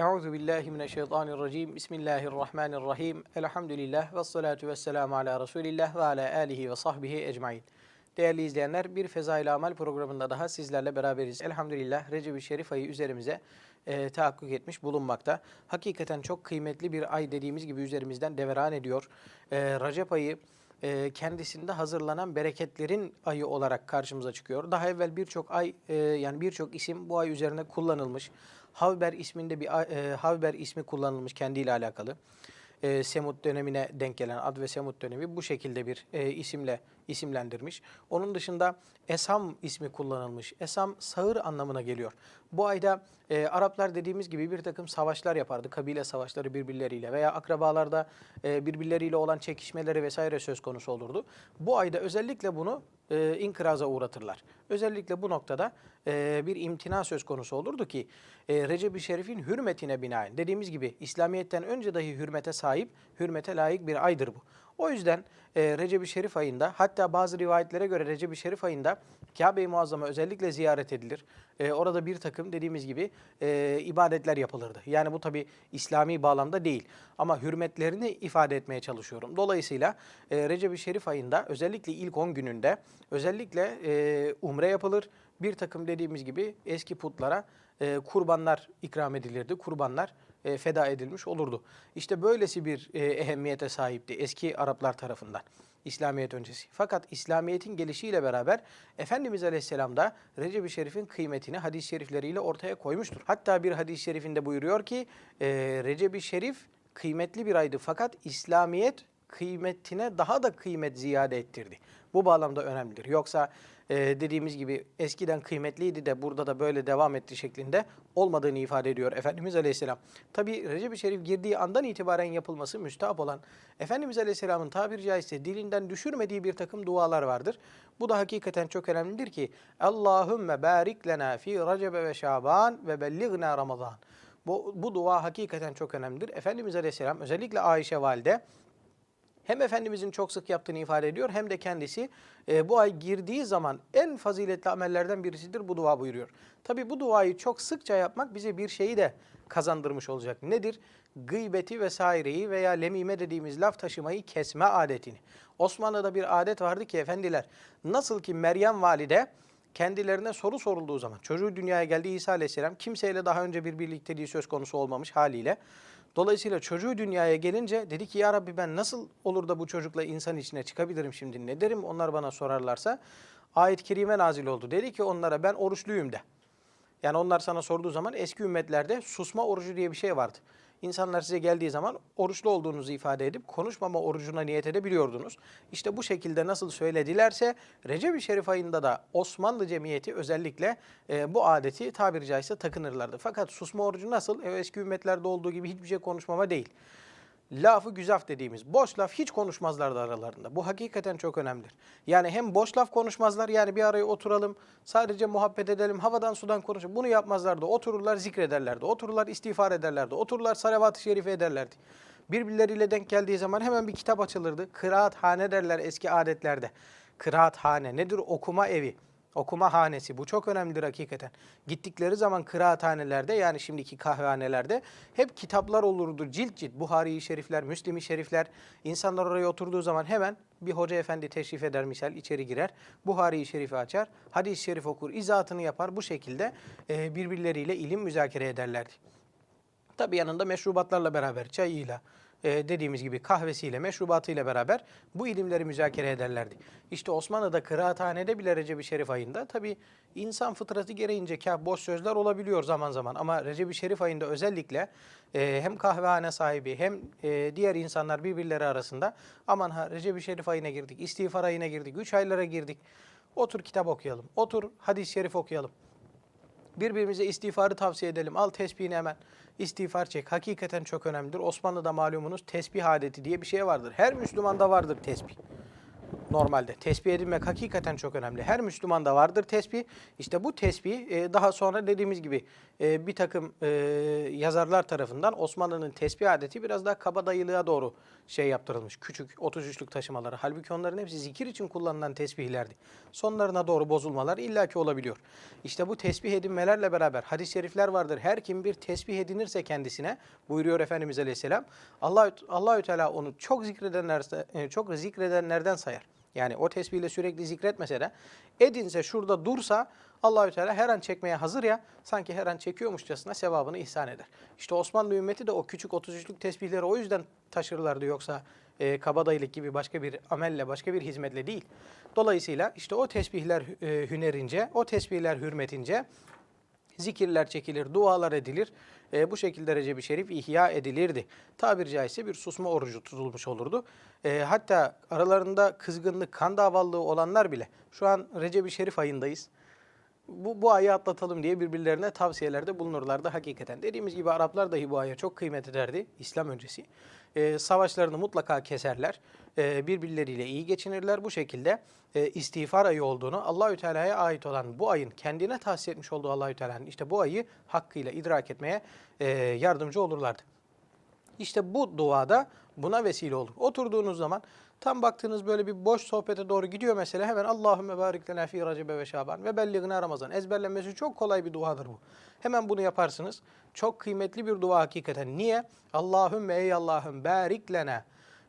Euzu billahi mineşşeytanirracim. Bismillahirrahmanirrahim. Elhamdülillah ve salatu vesselamu ala Resulillah ve ala alihi ve sahbihi ecmaîn. Değerli izleyenler, bir Fezail Amal programında daha sizlerle beraberiz. Elhamdülillah Recep-i Şerif ayı üzerimize e, tahakkuk etmiş bulunmakta. Hakikaten çok kıymetli bir ay dediğimiz gibi üzerimizden deveran ediyor. E, Recep ayı e, kendisinde hazırlanan bereketlerin ayı olarak karşımıza çıkıyor. Daha evvel birçok ay e, yani birçok isim bu ay üzerine kullanılmış. Havber isminde bir e, Havber ismi kullanılmış kendiyle alakalı. E, Semut dönemine denk gelen Ad ve Semut dönemi bu şekilde bir e, isimle isimlendirmiş. Onun dışında Esam ismi kullanılmış. Esam sağır anlamına geliyor. Bu ayda e, Araplar dediğimiz gibi bir takım savaşlar yapardı. Kabile savaşları birbirleriyle veya akrabalarda e, birbirleriyle olan çekişmeleri vesaire söz konusu olurdu. Bu ayda özellikle bunu e, inkıraza uğratırlar. Özellikle bu noktada e, bir imtina söz konusu olurdu ki e, Recep-i Şerif'in hürmetine binaen dediğimiz gibi İslamiyet'ten önce dahi hürmete sahip, hürmete layık bir aydır bu. O yüzden e, Recep-i Şerif ayında hatta bazı rivayetlere göre Recep-i Şerif ayında Kabe-i Muazzama özellikle ziyaret edilir. E, orada bir takım dediğimiz gibi e, ibadetler yapılırdı. Yani bu tabi İslami bağlamda değil ama hürmetlerini ifade etmeye çalışıyorum. Dolayısıyla e, Recep-i Şerif ayında özellikle ilk 10 gününde özellikle e, umre yapılır. Bir takım dediğimiz gibi eski putlara e, kurbanlar ikram edilirdi. Kurbanlar e, feda edilmiş olurdu. İşte böylesi bir e, ehemmiyete sahipti eski Araplar tarafından. İslamiyet öncesi. Fakat İslamiyet'in gelişiyle beraber Efendimiz Aleyhisselam da Recep-i Şerif'in kıymetini hadis-i şerifleriyle ortaya koymuştur. Hatta bir hadis-i şerifinde buyuruyor ki e, Recep-i Şerif kıymetli bir aydı fakat İslamiyet kıymetine daha da kıymet ziyade ettirdi. Bu bağlamda önemlidir. Yoksa e, dediğimiz gibi eskiden kıymetliydi de burada da böyle devam etti şeklinde olmadığını ifade ediyor Efendimiz Aleyhisselam. Tabi Recep-i Şerif girdiği andan itibaren yapılması müstahap olan Efendimiz Aleyhisselam'ın tabiri caizse dilinden düşürmediği bir takım dualar vardır. Bu da hakikaten çok önemlidir ki Allahümme barik lena fi Recebe ve Şaban ve bellighna Ramazan. Bu, bu dua hakikaten çok önemlidir. Efendimiz Aleyhisselam özellikle Ayşe Valide hem Efendimizin çok sık yaptığını ifade ediyor hem de kendisi e, bu ay girdiği zaman en faziletli amellerden birisidir bu dua buyuruyor. Tabi bu duayı çok sıkça yapmak bize bir şeyi de kazandırmış olacak. Nedir? Gıybeti vesaireyi veya lemime dediğimiz laf taşımayı kesme adetini. Osmanlı'da bir adet vardı ki efendiler nasıl ki Meryem valide kendilerine soru sorulduğu zaman çocuğu dünyaya geldi İsa aleyhisselam kimseyle daha önce bir birlikteliği söz konusu olmamış haliyle Dolayısıyla çocuğu dünyaya gelince dedi ki ya Rabbi ben nasıl olur da bu çocukla insan içine çıkabilirim şimdi ne derim onlar bana sorarlarsa. Ayet-i kerime nazil oldu. Dedi ki onlara ben oruçluyum de. Yani onlar sana sorduğu zaman eski ümmetlerde susma orucu diye bir şey vardı. İnsanlar size geldiği zaman oruçlu olduğunuzu ifade edip konuşmama orucuna niyet edebiliyordunuz. İşte bu şekilde nasıl söyledilerse Recep-i Şerif ayında da Osmanlı cemiyeti özellikle e, bu adeti tabiri caizse takınırlardı. Fakat susma orucu nasıl? E, eski ümmetlerde olduğu gibi hiçbir şey konuşmama değil. Lafı güzaf dediğimiz boş laf hiç konuşmazlardı aralarında. Bu hakikaten çok önemlidir. Yani hem boş laf konuşmazlar yani bir araya oturalım sadece muhabbet edelim havadan sudan konuşalım. Bunu yapmazlardı. Otururlar zikrederlerdi. Otururlar istiğfar ederlerdi. Otururlar salavat-ı şerife ederlerdi. Birbirleriyle denk geldiği zaman hemen bir kitap açılırdı. Kıraathane derler eski adetlerde. Kıraathane nedir? Okuma evi. Okuma hanesi bu çok önemlidir hakikaten. Gittikleri zaman kıraathanelerde yani şimdiki kahvehanelerde hep kitaplar olurdu cilt cilt. Buhari-i Şerifler, Müslim-i Şerifler. İnsanlar oraya oturduğu zaman hemen bir hoca efendi teşrif eder misal içeri girer. Buhari-i Şerif'i açar, hadis-i şerif okur, izahatını yapar. Bu şekilde e, birbirleriyle ilim müzakere ederlerdi. Tabi yanında meşrubatlarla beraber çayıyla, e, dediğimiz gibi kahvesiyle, meşrubatıyla beraber bu ilimleri müzakere ederlerdi. İşte Osmanlı'da kıraathanede bile Recep-i Şerif ayında tabi insan fıtratı gereğince kah boş sözler olabiliyor zaman zaman ama Recep-i Şerif ayında özellikle e, hem kahvehane sahibi hem e, diğer insanlar birbirleri arasında aman ha Recep-i Şerif ayına girdik, istiğfar ayına girdik, üç aylara girdik. Otur kitap okuyalım, otur hadis-i şerif okuyalım. Birbirimize istiğfarı tavsiye edelim. Al tesbihini hemen. İstiğfar çek. Hakikaten çok önemlidir. Osmanlı'da malumunuz tesbih adeti diye bir şey vardır. Her Müslümanda vardır tesbih. normalde. Tesbih edinmek hakikaten çok önemli. Her Müslümanda vardır tesbih. İşte bu tesbih e, daha sonra dediğimiz gibi e, bir takım e, yazarlar tarafından Osmanlı'nın tesbih adeti biraz daha kabadayılığa doğru şey yaptırılmış. Küçük 33'lük taşımaları. Halbuki onların hepsi zikir için kullanılan tesbihlerdi. Sonlarına doğru bozulmalar illaki olabiliyor. İşte bu tesbih edinmelerle beraber hadis-i şerifler vardır. Her kim bir tesbih edinirse kendisine buyuruyor Efendimiz Aleyhisselam. Allah Allahü Teala onu çok zikredenler çok zikredenlerden sayar. Yani o tesbihle sürekli zikretmese de edinse şurada dursa Allahü Teala her an çekmeye hazır ya sanki her an çekiyormuşçasına sevabını ihsan eder. İşte Osmanlı ümmeti de o küçük 33'lük tesbihleri o yüzden taşırlardı yoksa e, kabadayılık gibi başka bir amelle, başka bir hizmetle değil. Dolayısıyla işte o tesbihler e, hünerince, o tesbihler hürmetince zikirler çekilir, dualar edilir. E, bu şekilde Recep-i Şerif ihya edilirdi. Tabiri caizse bir susma orucu tutulmuş olurdu. E, hatta aralarında kızgınlık, kan davallığı olanlar bile şu an Recep-i Şerif ayındayız. Bu, bu ayı atlatalım diye birbirlerine tavsiyelerde bulunurlardı hakikaten. Dediğimiz gibi Araplar dahi bu aya çok kıymet ederdi İslam öncesi. E, savaşlarını mutlaka keserler. E, birbirleriyle iyi geçinirler. Bu şekilde e, istiğfar ayı olduğunu Allahü Teala'ya ait olan bu ayın kendine tahsis etmiş olduğu Allahü Teala'nın işte bu ayı hakkıyla idrak etmeye e, yardımcı olurlardı. İşte bu duada buna vesile olur. Oturduğunuz zaman tam baktığınız böyle bir boş sohbete doğru gidiyor mesela hemen Allahümme barik lena fi Recebe ve Şaban ve belliğine Ramazan. Ezberlenmesi çok kolay bir duadır bu. Hemen bunu yaparsınız. Çok kıymetli bir dua hakikaten. Niye? Allahümme ey Allah'ım barik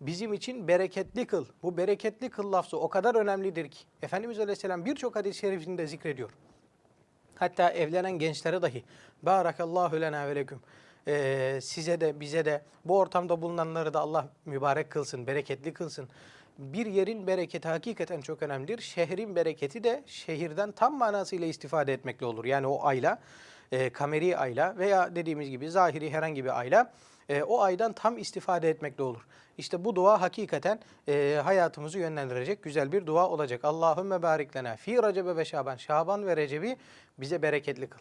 bizim için bereketli kıl. Bu bereketli kıl lafzı o kadar önemlidir ki. Efendimiz Aleyhisselam birçok hadis-i şerifinde zikrediyor. Hatta evlenen gençlere dahi Barakallahu lena ve leküm. Ee, size de bize de bu ortamda bulunanları da Allah mübarek kılsın, bereketli kılsın. Bir yerin bereketi hakikaten çok önemlidir. Şehrin bereketi de şehirden tam manasıyla istifade etmekle olur. Yani o ayla, e, kameri ayla veya dediğimiz gibi zahiri herhangi bir ayla e, o aydan tam istifade etmekle olur. İşte bu dua hakikaten e, hayatımızı yönlendirecek güzel bir dua olacak. Allahümme barik lena fi Recebe ve Şaban. Şaban ve Recep'i bize bereketli kıl.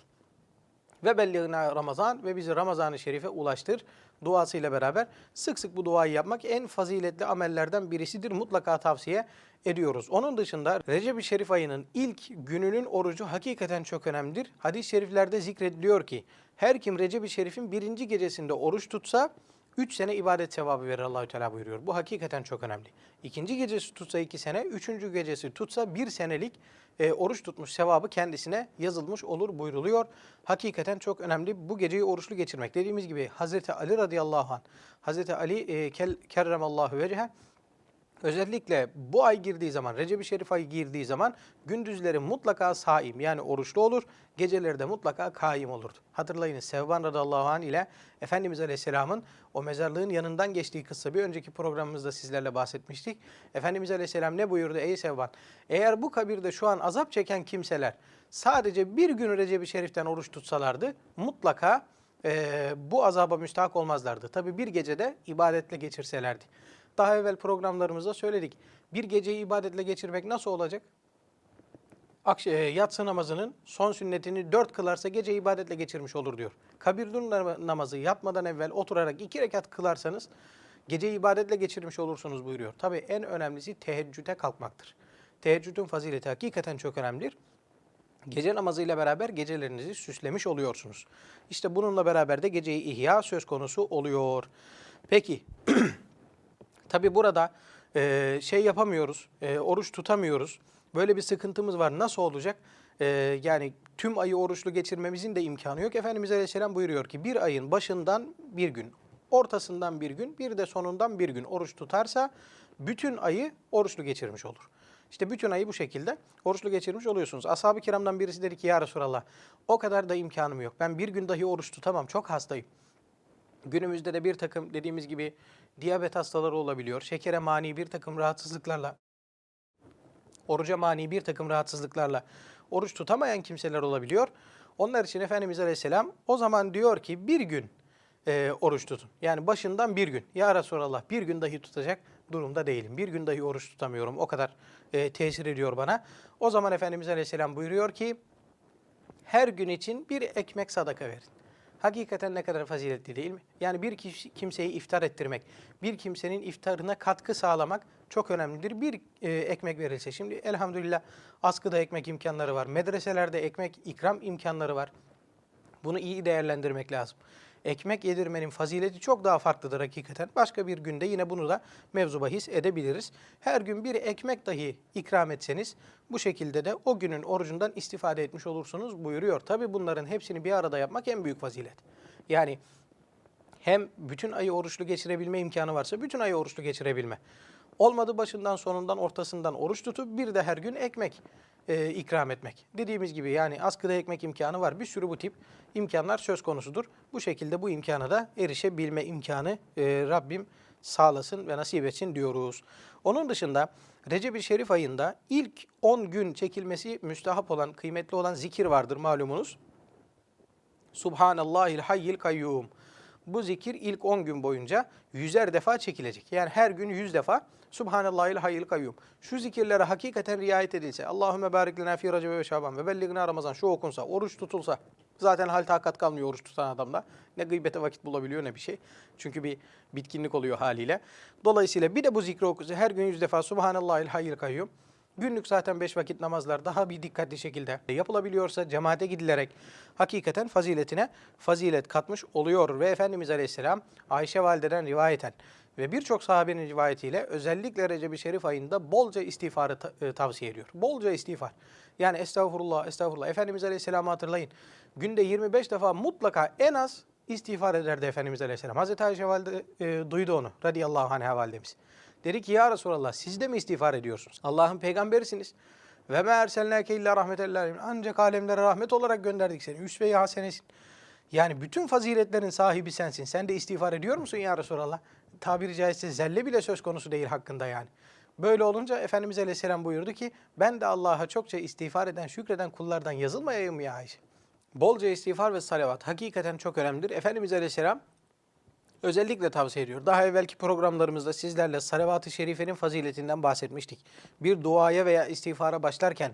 Ve belliğine Ramazan ve bizi Ramazan-ı Şerif'e ulaştır duasıyla beraber sık sık bu duayı yapmak en faziletli amellerden birisidir. Mutlaka tavsiye ediyoruz. Onun dışında Recep-i Şerif ayının ilk gününün orucu hakikaten çok önemlidir. Hadis-i şeriflerde zikrediliyor ki her kim Recep-i Şerif'in birinci gecesinde oruç tutsa 3 sene ibadet sevabı verir Allahü Teala buyuruyor. Bu hakikaten çok önemli. İkinci gecesi tutsa 2 sene, üçüncü gecesi tutsa 1 senelik e, oruç tutmuş sevabı kendisine yazılmış olur buyruluyor. Hakikaten çok önemli bu geceyi oruçlu geçirmek. Dediğimiz gibi Hazreti Ali radıyallahu anh, Hazreti Ali e, kel, kerremallahu vecehe Özellikle bu ay girdiği zaman, Recep-i Şerif ayı girdiği zaman gündüzleri mutlaka saim yani oruçlu olur, geceleri de mutlaka kaim olurdu. Hatırlayınız Sevban radıyallahu anh ile Efendimiz Aleyhisselam'ın o mezarlığın yanından geçtiği kıssa bir önceki programımızda sizlerle bahsetmiştik. Efendimiz Aleyhisselam ne buyurdu ey Sevban? Eğer bu kabirde şu an azap çeken kimseler sadece bir gün Recep-i Şerif'ten oruç tutsalardı mutlaka e, bu azaba müstahak olmazlardı. Tabi bir gecede ibadetle geçirselerdi. Daha evvel programlarımızda söyledik. Bir geceyi ibadetle geçirmek nasıl olacak? Akş e, yatsı namazının son sünnetini dört kılarsa gece ibadetle geçirmiş olur diyor. Kabir namazı yapmadan evvel oturarak iki rekat kılarsanız gece ibadetle geçirmiş olursunuz buyuruyor. Tabi en önemlisi teheccüde kalkmaktır. Teheccüdün fazileti hakikaten çok önemlidir. Gece namazıyla beraber gecelerinizi süslemiş oluyorsunuz. İşte bununla beraber de geceyi ihya söz konusu oluyor. Peki Tabi burada e, şey yapamıyoruz, e, oruç tutamıyoruz. Böyle bir sıkıntımız var. Nasıl olacak? E, yani tüm ayı oruçlu geçirmemizin de imkanı yok. Efendimiz Aleyhisselam buyuruyor ki bir ayın başından bir gün, ortasından bir gün, bir de sonundan bir gün oruç tutarsa bütün ayı oruçlu geçirmiş olur. İşte bütün ayı bu şekilde oruçlu geçirmiş oluyorsunuz. Ashab-ı kiramdan birisi dedi ki ya Resulallah o kadar da imkanım yok. Ben bir gün dahi oruç tutamam. Çok hastayım. Günümüzde de bir takım dediğimiz gibi diyabet hastaları olabiliyor. Şekere mani bir takım rahatsızlıklarla, oruca mani bir takım rahatsızlıklarla oruç tutamayan kimseler olabiliyor. Onlar için Efendimiz Aleyhisselam o zaman diyor ki bir gün e, oruç tutun. Yani başından bir gün. Ya Resulallah bir gün dahi tutacak durumda değilim. Bir gün dahi oruç tutamıyorum. O kadar e, tesir ediyor bana. O zaman Efendimiz Aleyhisselam buyuruyor ki her gün için bir ekmek sadaka verin. Hakikaten ne kadar faziletli değil mi? Yani bir kişi, kimseyi iftar ettirmek, bir kimsenin iftarına katkı sağlamak çok önemlidir. Bir e, ekmek verilse, şimdi elhamdülillah askıda ekmek imkanları var, medreselerde ekmek ikram imkanları var. Bunu iyi değerlendirmek lazım. Ekmek yedirmenin fazileti çok daha farklıdır hakikaten. Başka bir günde yine bunu da mevzu bahis edebiliriz. Her gün bir ekmek dahi ikram etseniz bu şekilde de o günün orucundan istifade etmiş olursunuz buyuruyor. Tabi bunların hepsini bir arada yapmak en büyük fazilet. Yani hem bütün ayı oruçlu geçirebilme imkanı varsa bütün ayı oruçlu geçirebilme. Olmadı başından sonundan ortasından oruç tutup bir de her gün ekmek e, ikram etmek. Dediğimiz gibi yani askıda ekmek imkanı var. Bir sürü bu tip imkanlar söz konusudur. Bu şekilde bu imkana da erişebilme imkanı e, Rabbim sağlasın ve nasip etsin diyoruz. Onun dışında Recep-i Şerif ayında ilk 10 gün çekilmesi müstahap olan, kıymetli olan zikir vardır malumunuz. Subhanallahil hayyil kayyum. Bu zikir ilk 10 gün boyunca yüzer defa çekilecek. Yani her gün 100 defa Subhanallahil hayyil kayyum. Şu zikirlere hakikaten riayet edilse, Allahümme barik lena fi Recep ve Şaban ve belligna Ramazan şu okunsa, oruç tutulsa, zaten hal takat kalmıyor oruç tutan adamda. Ne gıybete vakit bulabiliyor ne bir şey. Çünkü bir bitkinlik oluyor haliyle. Dolayısıyla bir de bu zikri okusa her gün 100 defa Subhanallahil hayyil kayyum. Günlük zaten beş vakit namazlar daha bir dikkatli şekilde yapılabiliyorsa cemaate gidilerek hakikaten faziletine fazilet katmış oluyor. Ve Efendimiz Aleyhisselam Ayşe Valide'den rivayeten ve birçok sahabenin rivayetiyle özellikle Recep-i Şerif ayında bolca istiğfarı e, tavsiye ediyor. Bolca istiğfar. Yani estağfurullah, estağfurullah. Efendimiz Aleyhisselam'ı hatırlayın. Günde 25 defa mutlaka en az istiğfar ederdi Efendimiz Aleyhisselam. Hazreti Ayşe Valide e, duydu onu radıyallahu anh'a validemiz. Dedi ki ya Resulallah siz de mi istiğfar ediyorsunuz? Allah'ın peygamberisiniz. Ve me erselnâke illa rahmetellâh. Ancak alemlere rahmet olarak gönderdik seni. Üsve-i hasenesin. Yani bütün faziletlerin sahibi sensin. Sen de istiğfar ediyor musun ya Resulallah? Tabiri caizse zelle bile söz konusu değil hakkında yani. Böyle olunca Efendimiz Aleyhisselam buyurdu ki ben de Allah'a çokça istiğfar eden, şükreden kullardan yazılmayayım ya Ayşe. Bolca istiğfar ve salavat hakikaten çok önemlidir. Efendimiz Aleyhisselam özellikle tavsiye ediyor. Daha evvelki programlarımızda sizlerle salavat-ı şerifenin faziletinden bahsetmiştik. Bir duaya veya istiğfara başlarken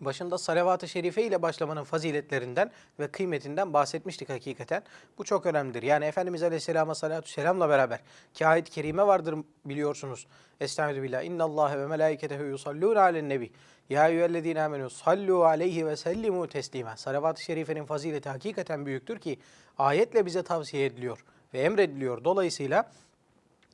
başında salavat-ı şerife ile başlamanın faziletlerinden ve kıymetinden bahsetmiştik hakikaten. Bu çok önemlidir. Yani Efendimiz Aleyhisselam'a salatu selamla beraber ki ayet-i kerime vardır biliyorsunuz. Estaizu billah. İnna Allah ve melaiketehu yusallûne alen nebi. Ya eyyühellezine amenu sallu aleyhi ve sellimu teslima. Salavat-ı şerifenin fazileti hakikaten büyüktür ki ayetle bize tavsiye ediliyor ve emrediliyor. Dolayısıyla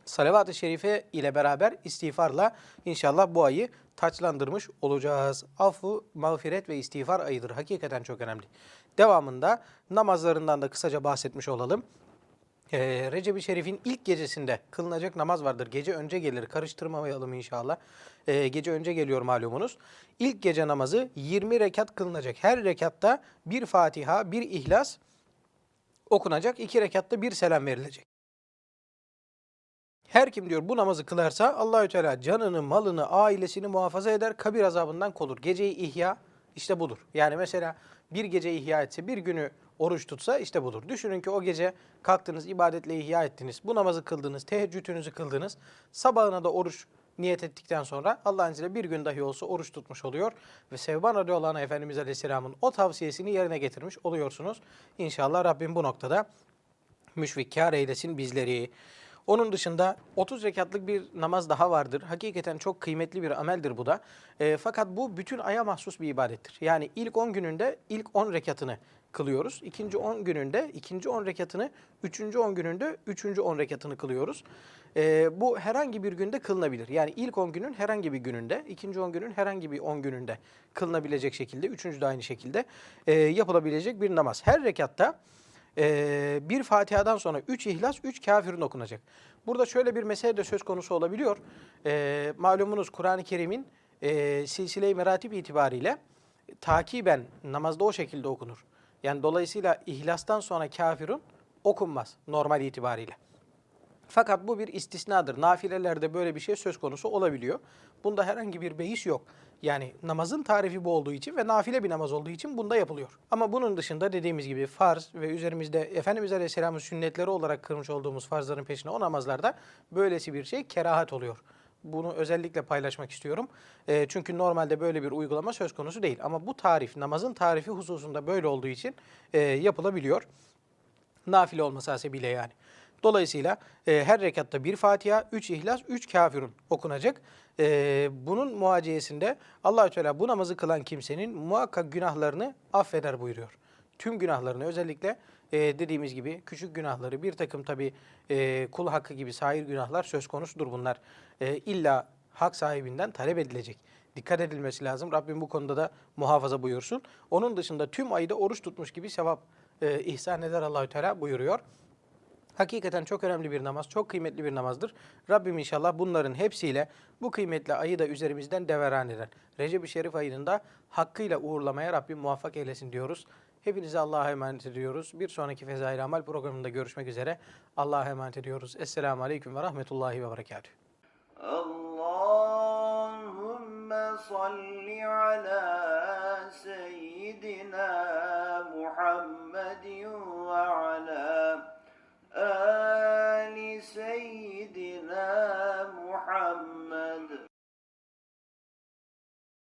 salavat-ı şerife ile beraber istiğfarla inşallah bu ayı taçlandırmış olacağız. Affu, mağfiret ve istiğfar ayıdır. Hakikaten çok önemli. Devamında namazlarından da kısaca bahsetmiş olalım. Ee, Recep-i Şerif'in ilk gecesinde kılınacak namaz vardır. Gece önce gelir. Karıştırmamayalım inşallah. Ee, gece önce geliyor malumunuz. İlk gece namazı 20 rekat kılınacak. Her rekatta bir Fatiha, bir İhlas okunacak. İki rekatta bir selam verilecek. Her kim diyor bu namazı kılarsa Allahü Teala canını, malını, ailesini muhafaza eder, kabir azabından kolur. Geceyi ihya işte budur. Yani mesela bir gece ihya etse, bir günü oruç tutsa işte budur. Düşünün ki o gece kalktınız, ibadetle ihya ettiniz, bu namazı kıldınız, teheccüdünüzü kıldınız. Sabahına da oruç niyet ettikten sonra Allah'ın izniyle bir gün dahi olsa oruç tutmuş oluyor. Ve Sevban radıyallahu anh Efendimiz Aleyhisselam'ın o tavsiyesini yerine getirmiş oluyorsunuz. İnşallah Rabbim bu noktada müşfik kâr eylesin bizleri. Onun dışında 30 rekatlık bir namaz daha vardır. Hakikaten çok kıymetli bir ameldir bu da. E, fakat bu bütün aya mahsus bir ibadettir. Yani ilk 10 gününde ilk 10 rekatını kılıyoruz. İkinci 10 gününde ikinci 10 rekatını, üçüncü 10 gününde üçüncü 10 rekatını kılıyoruz. E, bu herhangi bir günde kılınabilir. Yani ilk 10 günün herhangi bir gününde, ikinci 10 günün herhangi bir 10 gününde kılınabilecek şekilde, üçüncü de aynı şekilde e, yapılabilecek bir namaz. Her rekatta ee, bir Fatiha'dan sonra 3 İhlas, 3 Kafirun okunacak. Burada şöyle bir mesele de söz konusu olabiliyor. Ee, malumunuz Kur'an-ı Kerim'in e, silsile-i meratip itibariyle takiben namazda o şekilde okunur. Yani dolayısıyla İhlas'tan sonra Kafirun okunmaz normal itibariyle. Fakat bu bir istisnadır. Nafilelerde böyle bir şey söz konusu olabiliyor. Bunda herhangi bir beis yok. Yani namazın tarifi bu olduğu için ve nafile bir namaz olduğu için bunda yapılıyor. Ama bunun dışında dediğimiz gibi farz ve üzerimizde Efendimiz Aleyhisselam'ın sünnetleri olarak kırmış olduğumuz farzların peşine o namazlarda böylesi bir şey kerahat oluyor. Bunu özellikle paylaşmak istiyorum. E, çünkü normalde böyle bir uygulama söz konusu değil. Ama bu tarif, namazın tarifi hususunda böyle olduğu için e, yapılabiliyor. Nafile olması hasebiyle yani. Dolayısıyla e, her rekatta bir Fatiha, üç İhlas, üç Kafirun okunacak. E, bunun muhaciyesinde Allahü Teala bu namazı kılan kimsenin muhakkak günahlarını affeder buyuruyor. Tüm günahlarını özellikle e, dediğimiz gibi küçük günahları bir takım tabi kul hakkı gibi sair günahlar söz konusudur bunlar. E, illa hak sahibinden talep edilecek. Dikkat edilmesi lazım. Rabbim bu konuda da muhafaza buyursun. Onun dışında tüm ayda oruç tutmuş gibi sevap e, ihsan eder Allahü Teala buyuruyor. Hakikaten çok önemli bir namaz, çok kıymetli bir namazdır. Rabbim inşallah bunların hepsiyle bu kıymetli ayı da üzerimizden deveran eder. Recep-i Şerif ayının da hakkıyla uğurlamaya Rabbim muvaffak eylesin diyoruz. Hepinize Allah'a emanet ediyoruz. Bir sonraki Fezai Amal programında görüşmek üzere. Allah'a emanet ediyoruz. Esselamu Aleyküm ve Rahmetullahi ve Berekatuhu. Allahümme salli ala seyyidina Muhammedin ve ala آل سيدنا محمد